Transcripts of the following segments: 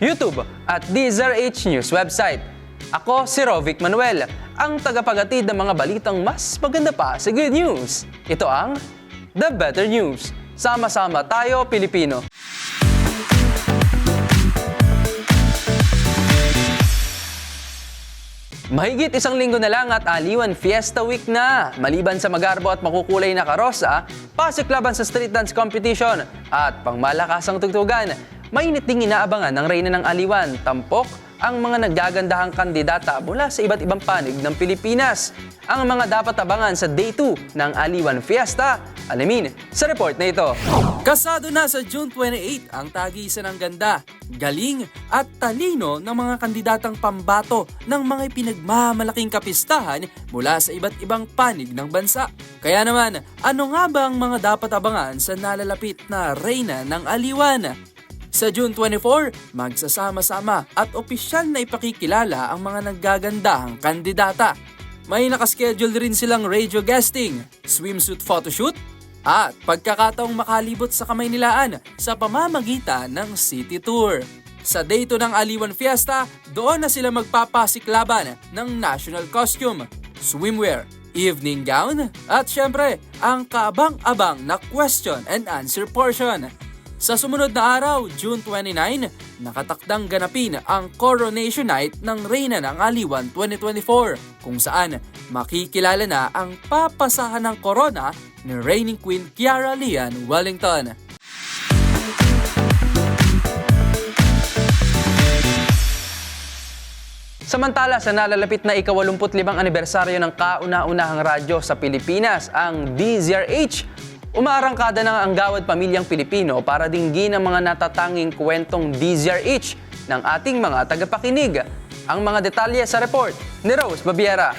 YouTube at DZRH News website. Ako si Rovic Manuel, ang tagapagatid ng mga balitang mas maganda pa sa good news. Ito ang The Better News. Sama-sama tayo, Pilipino. Mahigit isang linggo na lang at Aliwan Fiesta Week na. Maliban sa magarbo at makukulay na karosa, pasiklaban sa street dance competition at pangmalakasang tugtugan, mainit ding inaabangan ng reyna ng Aliwan, tampok ang mga naggagandahang kandidata mula sa iba't ibang panig ng Pilipinas. Ang mga dapat abangan sa Day 2 ng Aliwan Fiesta, alamin sa report na ito. Kasado na sa June 28 ang tagisan ng ganda, galing at talino ng mga kandidatang pambato ng mga pinagmamalaking kapistahan mula sa iba't ibang panig ng bansa. Kaya naman, ano nga ba ang mga dapat abangan sa nalalapit na Reyna ng Aliwan? Sa June 24, magsasama-sama at opisyal na ipakikilala ang mga naggagandahang kandidata. May nakaschedule rin silang radio guesting, swimsuit photoshoot, at pagkakataong makalibot sa kamay nilaan sa pamamagitan ng city tour. Sa day 2 ng Aliwan Fiesta, doon na sila magpapasiklaban ng national costume, swimwear, evening gown, at syempre, ang kaabang-abang na question and answer portion. Sa sumunod na araw, June 29, nakatakdang ganapin ang Coronation Night ng Reyna ng Aliwan 2024 kung saan makikilala na ang papasahan ng corona ni reigning queen Kiara Lian Wellington. Samantala sa nalalapit na ika-85 anibersaryo ng kauna-unahang radyo sa Pilipinas, ang DZRH, umaarangkada na ang Gawad Pamilyang Pilipino para dinggin ang mga natatanging kwentong DZRH ng ating mga tagapakinig. Ang mga detalye sa report ni Rose Babiera.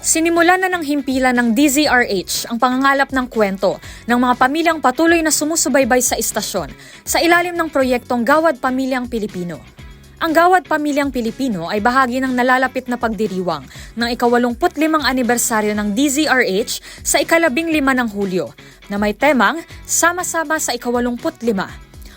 Sinimulan na ng himpilan ng DZRH ang pangangalap ng kwento ng mga pamilyang patuloy na sumusubaybay sa istasyon sa ilalim ng proyektong Gawad Pamilyang Pilipino. Ang Gawad Pamilyang Pilipino ay bahagi ng nalalapit na pagdiriwang ng ikawalumputlimang anibersaryo ng DZRH sa ikalabing lima ng Hulyo na may temang Sama-sama sa ikawalumput lima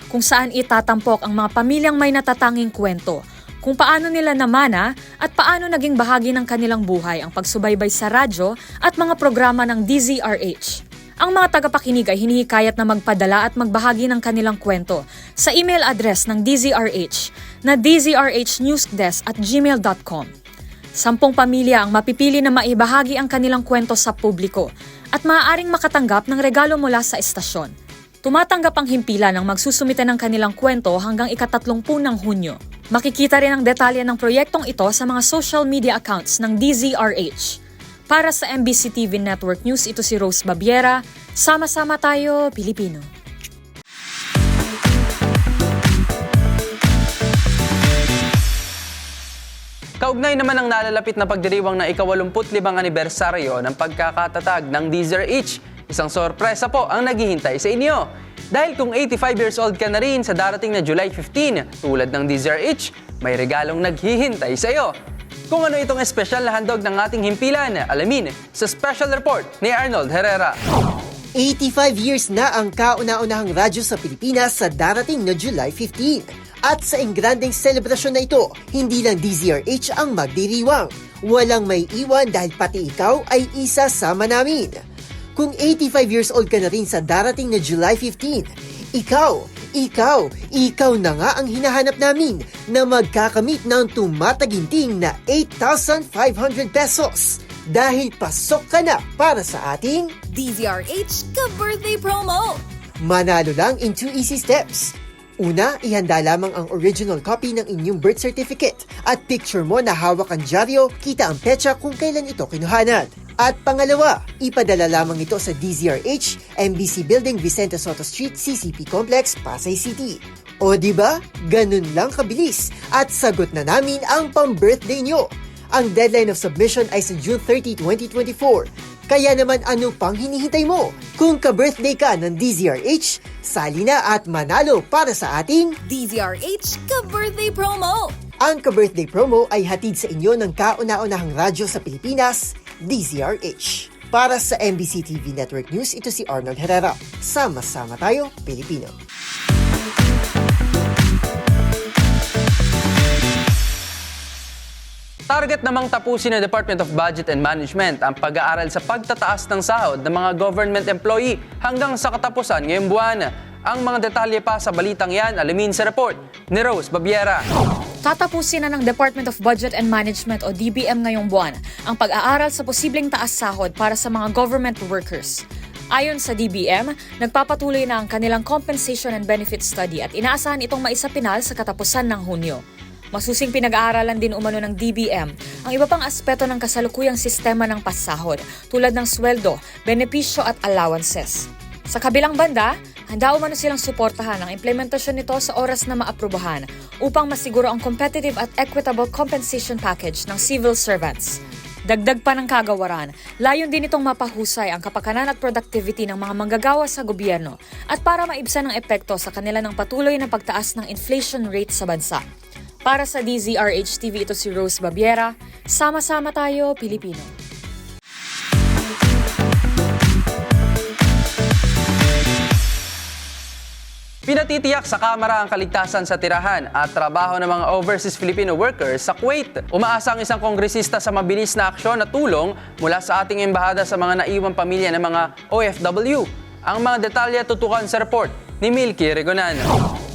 kung saan itatampok ang mga pamilyang may natatanging kwento kung paano nila namana at paano naging bahagi ng kanilang buhay ang pagsubaybay sa radyo at mga programa ng DZRH. Ang mga tagapakinig ay hinihikayat na magpadala at magbahagi ng kanilang kwento sa email address ng DZRH na dzrhnewsdesk at gmail.com. Sampung pamilya ang mapipili na maibahagi ang kanilang kwento sa publiko at maaaring makatanggap ng regalo mula sa estasyon. Tumatanggap ang himpilan ng magsusumite ng kanilang kwento hanggang ikatatlongpu ng Hunyo. Makikita rin ang detalye ng proyektong ito sa mga social media accounts ng DZRH. Para sa MBC TV Network News, ito si Rose Babiera. Sama-sama tayo, Pilipino. Kaugnay naman ang nalalapit na pagdiriwang na ikawalumput-libang anibersaryo ng pagkakatatag ng DZRH. Isang sorpresa po ang naghihintay sa inyo. Dahil kung 85 years old ka na rin sa darating na July 15, tulad ng DZRH, may regalong naghihintay sa iyo. Kung ano itong espesyal na handog ng ating himpilan, alamin sa special report ni Arnold Herrera. 85 years na ang kauna-unahang radyo sa Pilipinas sa darating na July 15. At sa engranding selebrasyon na ito, hindi lang DZRH ang magdiriwang. Walang may iwan dahil pati ikaw ay isa sama namin. Kung 85 years old ka na rin sa darating na July 15, ikaw, Ikaw, ikaw na nga ang hinahanap namin na magkakamit ng tumataginting na 8,500 pesos. Dahil pasok ka na para sa ating DZRH ka-birthday promo! Manalo lang in two easy steps. Una, ihanda lamang ang original copy ng inyong birth certificate at picture mo na hawak ang dyaryo, kita ang petsa kung kailan ito kinuhanan. At pangalawa, ipadala lamang ito sa DZRH, MBC Building, Vicente Soto Street, CCP Complex, Pasay City. O di ba? Ganun lang kabilis at sagot na namin ang pang-birthday nyo. Ang deadline of submission ay sa June 30, 2024. Kaya naman ano pang hinihintay mo? Kung ka-birthday ka ng DZRH, sali na at manalo para sa ating DZRH ka-birthday promo! ang ka-birthday promo ay hatid sa inyo ng kauna-unahang radyo sa Pilipinas, DZRH. Para sa MBC TV Network News, ito si Arnold Herrera. Sama-sama tayo, Pilipino. Target namang tapusin ng Department of Budget and Management ang pag-aaral sa pagtataas ng sahod ng mga government employee hanggang sa katapusan ngayong buwan. Ang mga detalye pa sa balitang yan, alamin sa report ni Rose Babiera. Tatapusin na ng Department of Budget and Management o DBM ngayong buwan ang pag-aaral sa posibleng taas sahod para sa mga government workers. Ayon sa DBM, nagpapatuloy na ang kanilang compensation and benefit study at inaasahan itong maisapinal sa katapusan ng Hunyo. Masusing pinag-aaralan din umano ng DBM ang iba pang aspeto ng kasalukuyang sistema ng pasahod tulad ng sweldo, benepisyo at allowances. Sa kabilang banda, handa umano silang suportahan ang implementasyon nito sa oras na maaprubahan upang masiguro ang competitive at equitable compensation package ng civil servants. Dagdag pa ng kagawaran, layon din itong mapahusay ang kapakanan at productivity ng mga manggagawa sa gobyerno at para maibsan ang epekto sa kanila ng patuloy na pagtaas ng inflation rate sa bansa. Para sa DZRH TV, ito si Rose Babiera. Sama-sama tayo, Pilipino. Pinatitiyak sa Kamara ang kaligtasan sa tirahan at trabaho ng mga overseas Filipino workers sa Kuwait. Umaasa ang isang kongresista sa mabilis na aksyon at tulong mula sa ating embahada sa mga naiwang pamilya ng mga OFW. Ang mga detalye tutukan sa report ni Milky Regonan.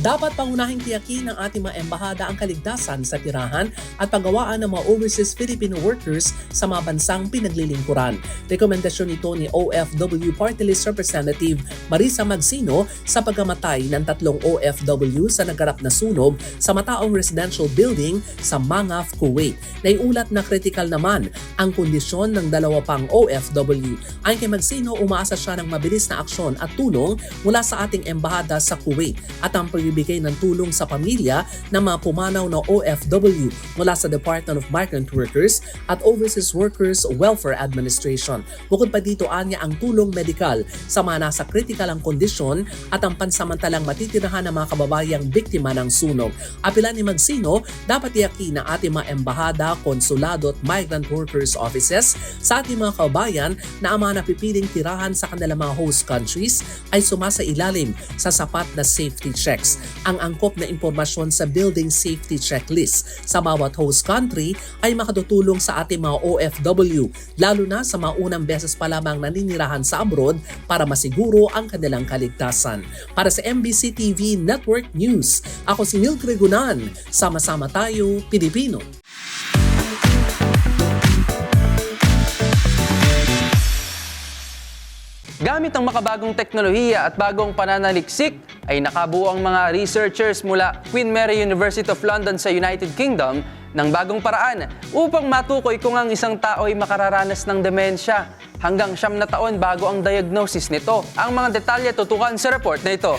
Dapat pangunahing tiyakin ng ating mga embahada ang kaligtasan sa tirahan at paggawaan ng mga overseas Filipino workers sa mga bansang pinaglilingkuran. Rekomendasyon ito ni OFW Party List Representative Marisa Magsino sa pagkamatay ng tatlong OFW sa nagarap na sunog sa mataong residential building sa Mangaf, Kuwait. Naiulat na kritikal naman ang kondisyon ng dalawa pang OFW. Ayon kay Magsino, umaasa siya ng mabilis na aksyon at tulong mula sa ating embahada sa Kuwait at ang pagbibigay ng tulong sa pamilya ng mga pumanaw na OFW mula sa Department of Migrant Workers at Overseas Workers Welfare Administration. Bukod pa dito, anya ang tulong medikal sa mga nasa critical ang kondisyon at ang pansamantalang matitirahan ng mga kababayang biktima ng sunog. Apilan ni Magsino, dapat iyakin ng ating mga embahada, konsulado at migrant workers offices sa ating mga kababayan na ang mga napipiling tirahan sa kanilang mga host countries ay sumasa ilalim sa sapat na safety checks. Ang angkop na impormasyon sa Building Safety Checklist sa bawat host country ay makatutulong sa ating mga OFW, lalo na sa mga unang beses pa lamang naninirahan sa abroad para masiguro ang kanilang kaligtasan. Para sa MBC TV Network News, ako si Milk Regunan. Sama-sama tayo, Pilipino. Gamit ang makabagong teknolohiya at bagong pananaliksik, ay nakabuo ang mga researchers mula Queen Mary University of London sa United Kingdom ng bagong paraan upang matukoy kung ang isang tao ay makararanas ng demensya hanggang siyam na taon bago ang diagnosis nito. Ang mga detalye tutukan sa report na ito.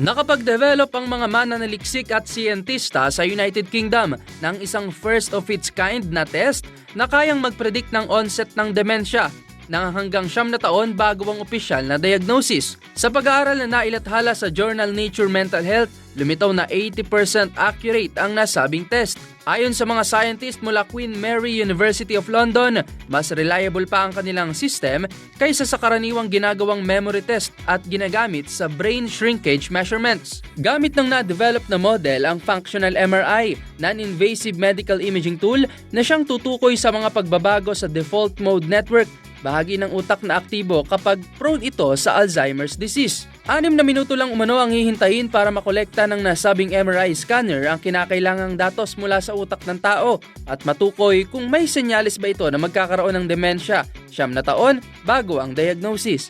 Nakapag-develop ang mga mananaliksik at siyentista sa United Kingdom ng isang first of its kind na test na kayang mag-predict ng onset ng demensya ng hanggang siyam na taon bago ang opisyal na diagnosis. Sa pag-aaral na nailathala sa journal Nature Mental Health, lumitaw na 80% accurate ang nasabing test. Ayon sa mga scientist mula Queen Mary University of London, mas reliable pa ang kanilang system kaysa sa karaniwang ginagawang memory test at ginagamit sa brain shrinkage measurements. Gamit ng na-develop na model ang functional MRI, non-invasive medical imaging tool na siyang tutukoy sa mga pagbabago sa default mode network bahagi ng utak na aktibo kapag prone ito sa Alzheimer's disease. Anim na minuto lang umano ang hihintayin para makolekta ng nasabing MRI scanner ang kinakailangang datos mula sa utak ng tao at matukoy kung may senyalis ba ito na magkakaroon ng demensya siyam na taon bago ang diagnosis.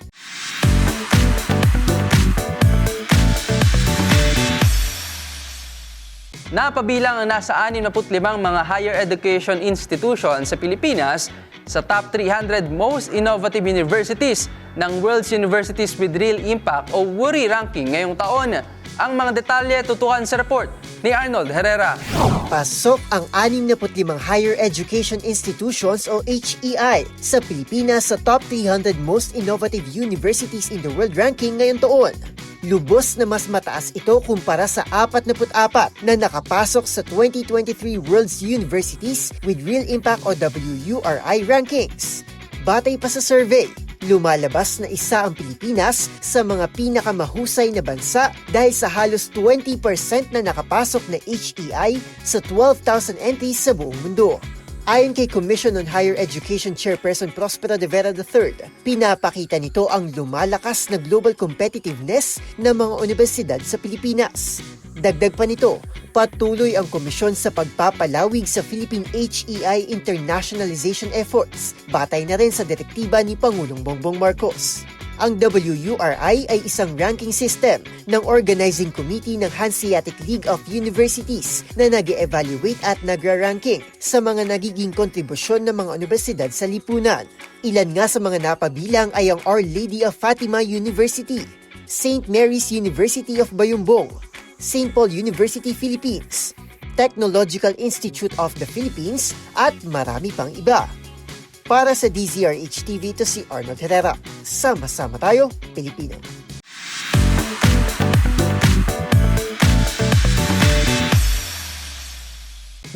Napabilang ang nasa 65 mga higher education institutions sa Pilipinas sa top 300 most innovative universities ng World's Universities with Real Impact o WURI ranking ngayong taon. Ang mga detalye tutukan sa report ni Arnold Herrera. Pasok ang 65 higher education institutions o HEI sa Pilipinas sa top 300 most innovative universities in the world ranking ngayong taon. Lubos na mas mataas ito kumpara sa 44 na nakapasok sa 2023 World's Universities with Real Impact o WURI rankings. Batay pa sa survey, lumalabas na isa ang Pilipinas sa mga pinakamahusay na bansa dahil sa halos 20% na nakapasok na HEI sa 12,000 entries sa buong mundo. Ayon kay Commission on Higher Education Chairperson Prospero de Vera III, pinapakita nito ang lumalakas na global competitiveness ng mga universidad sa Pilipinas. Dagdag pa nito, patuloy ang komisyon sa pagpapalawig sa Philippine HEI internationalization efforts, batay na rin sa direktiba ni Pangulong Bongbong Marcos. Ang WURI ay isang ranking system ng Organizing Committee ng Hanseatic League of Universities na nag evaluate at nagra-ranking sa mga nagiging kontribusyon ng mga universidad sa lipunan. Ilan nga sa mga napabilang ay ang Our Lady of Fatima University, St. Mary's University of Bayumbong, St. Paul University Philippines, Technological Institute of the Philippines at marami pang iba. Para sa DZRH TV, ito si Arnold Herrera. Sama-sama tayo, Pilipino.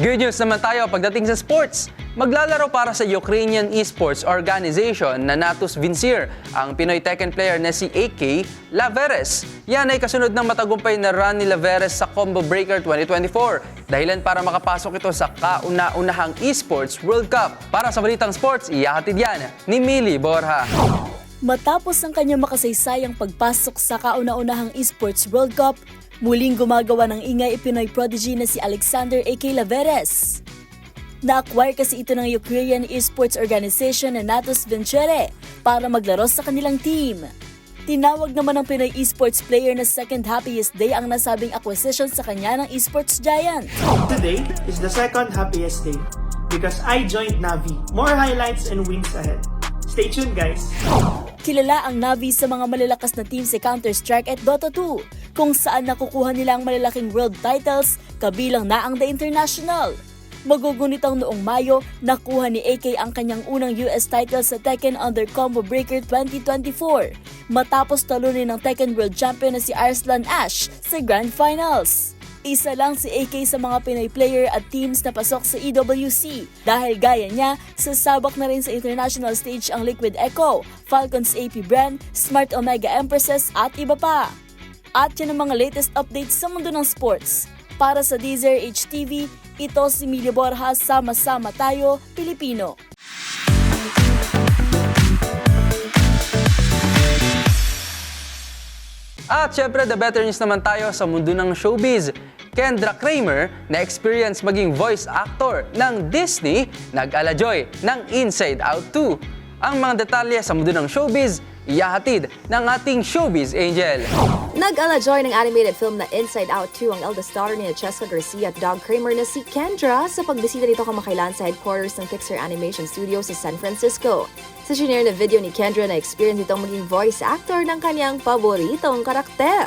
Good news naman tayo pagdating sa sports. Maglalaro para sa Ukrainian Esports Organization na Natus Vincir ang Pinoy Tekken player na si AK Laveres. Yan ay kasunod ng matagumpay na run ni Laveres sa Combo Breaker 2024. Dahilan para makapasok ito sa kauna-unahang Esports World Cup. Para sa Balitang Sports, iyahatid yan ni Mili Borja. Matapos ang kanyang makasaysayang pagpasok sa kauna-unahang Esports World Cup, muling gumagawa ng ingay Pinoy prodigy na si Alexander A.K. Laveres. Na-acquire kasi ito ng Ukrainian Esports Organization na Natus Vincere para maglaro sa kanilang team. Tinawag naman ng Pinoy esports player na second happiest day ang nasabing acquisition sa kanya ng esports giant. Today is the second happiest day because I joined Navi. More highlights and wins ahead. Stay tuned, guys. Kilala ang Navi sa mga malalakas na team sa Counter-Strike at Dota 2, kung saan nakukuha nila ang malalaking world titles, kabilang na ang The International. Magugunitang noong Mayo, nakuha ni AK ang kanyang unang US title sa Tekken Under Combo Breaker 2024, matapos talunin ng Tekken World Champion na si Arslan Ash sa Grand Finals. Isa lang si AK sa mga Pinoy player at teams na pasok sa EWC dahil gaya niya, sasabak na rin sa international stage ang Liquid Echo, Falcons AP Brand, Smart Omega Empresses at iba pa. At yan ang mga latest updates sa mundo ng sports. Para sa Deezer HTV, ito si Emilio Borja, sama-sama tayo, Pilipino. At syempre, the better news naman tayo sa mundo ng showbiz. Kendra Kramer, na experience maging voice actor ng Disney, nag-alajoy ng Inside Out 2. Ang mga detalye sa mundo ng showbiz, iyahatid ng ating showbiz angel. Nag-ala-joy ng animated film na Inside Out 2 ang eldest daughter ni Cheska Garcia at Doug Kramer na si Kendra sa pagbisita nito kamakailan sa headquarters ng Pixar Animation Studios sa San Francisco. Sa shinare na video ni Kendra na experience itong maging voice actor ng kanyang paboritong karakter.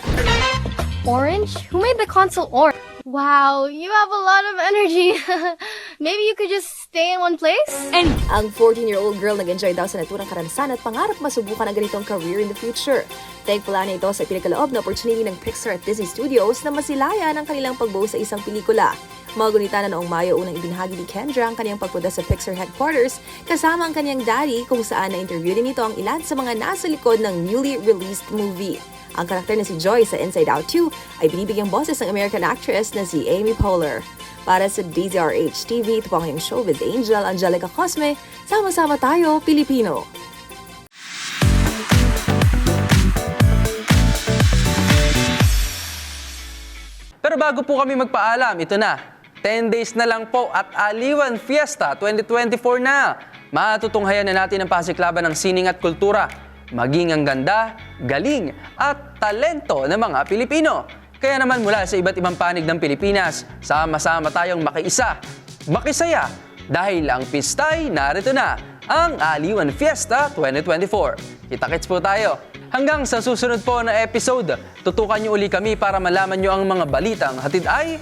Orange? Who made the console orange? Wow, you have a lot of energy. Maybe you could just stay in one place? And Ang 14-year-old girl nag-enjoy daw sa naturang karanasan at pangarap masubukan ang ganitong career in the future. Thankful na ito sa pinagkaloob na opportunity ng Pixar at Disney Studios na masilayan ang kanilang pagbuo sa isang pelikula. Magunita na noong Mayo unang ibinahagi ni Kendra ang kanyang pagpunta sa Pixar headquarters kasama ang kanyang daddy kung saan na-interview din ito ang ilan sa mga nasa likod ng newly released movie. Ang karakter na si Joy sa Inside Out 2 ay binibigyang boses ng American actress na si Amy Poehler. Para sa DZRH TV, ito po ang showbiz angel Angelica Cosme. Sama-sama tayo, Pilipino! Pero bago po kami magpaalam, ito na. 10 days na lang po at Aliwan Fiesta 2024 na. Matutunghayan na natin ang pasiklaban ng sining at kultura. Maging ang ganda, galing at talento ng mga Pilipino. Kaya naman mula sa iba't ibang panig ng Pilipinas, sama-sama tayong makiisa, makisaya, dahil ang pistay narito na, ang Aliwan Fiesta 2024. Kita-kits po tayo. Hanggang sa susunod po na episode, tutukan niyo uli kami para malaman niyo ang mga balitang hatid ay